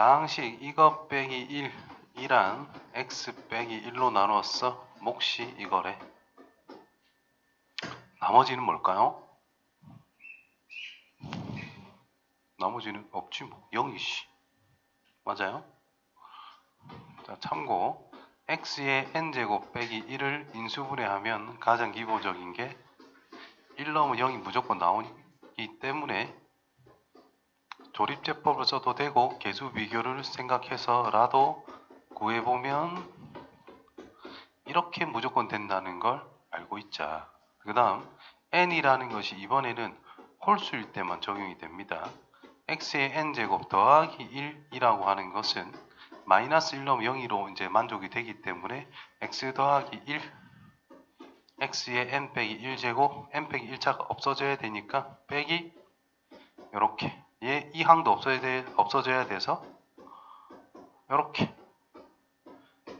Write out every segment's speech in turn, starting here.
다항식 이것 빼기 1 이란 x 빼기 1로 나누었어. 몫이 이거래. 나머지는 뭘까요? 나머지는 없지 뭐. 0이씨. 맞아요? 자, 참고 x의 n제곱 빼기 1을 인수분해하면 가장 기본적인 게 1 넣으면 0이 무조건 나오기 때문에 조립제법을 써도 되고 개수 비교를 생각해서라도 구해보면 이렇게 무조건 된다는 걸 알고 있자. 그 다음 n이라는 것이 이번에는 홀수일 때만 적용이 됩니다. x의 n제곱 더하기 1이라고 하는 것은 마이너스 1 넣으면 0으로 이제 만족이 되기 때문에 x 더하기 1 x의 n 빼기 1제곱 n 빼기 1차가 없어져야 되니까 빼기 요렇게 얘 이 항도 없어져야 돼서 요렇게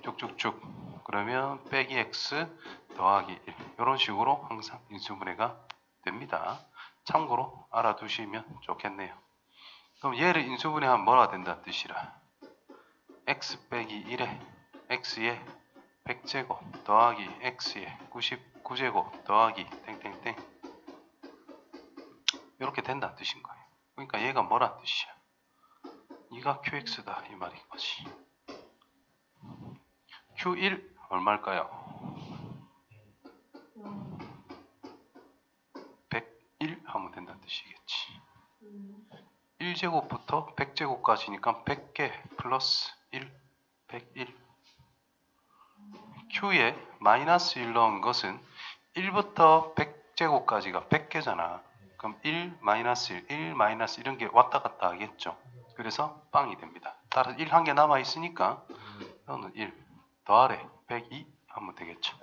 쭉쭉쭉 그러면 빼기 x 더하기 1 이런 식으로 항상 인수분해가 됩니다. 참고로 알아두시면 좋겠네요. 그럼 얘를 인수분해하면 뭐가 된다는 뜻이라 x 빼기 1에 x의 100제곱 더하기 x의 99제곱 더하기 땡땡땡 이렇게 된다는 뜻인 거예요. 그러니까 얘가 뭐란 뜻이야? 이가 qx다 이 말인 거지. q1 얼마일까요? 101 하면 된다는 뜻이겠지. 1제곱부터 100제곱까지니까 100개 플러스 1, 101. Q에 마이너스 1 넣은 것은 1부터 100제곱까지가 100개잖아. 그럼 1, 마이너스 1, 1, 마이너스 이런 게 왔다 갔다 하겠죠. 그래서 빵이 됩니다. 따라서 1 한 개 남아 있으니까 너는 1 더하래 102 하면 되겠죠.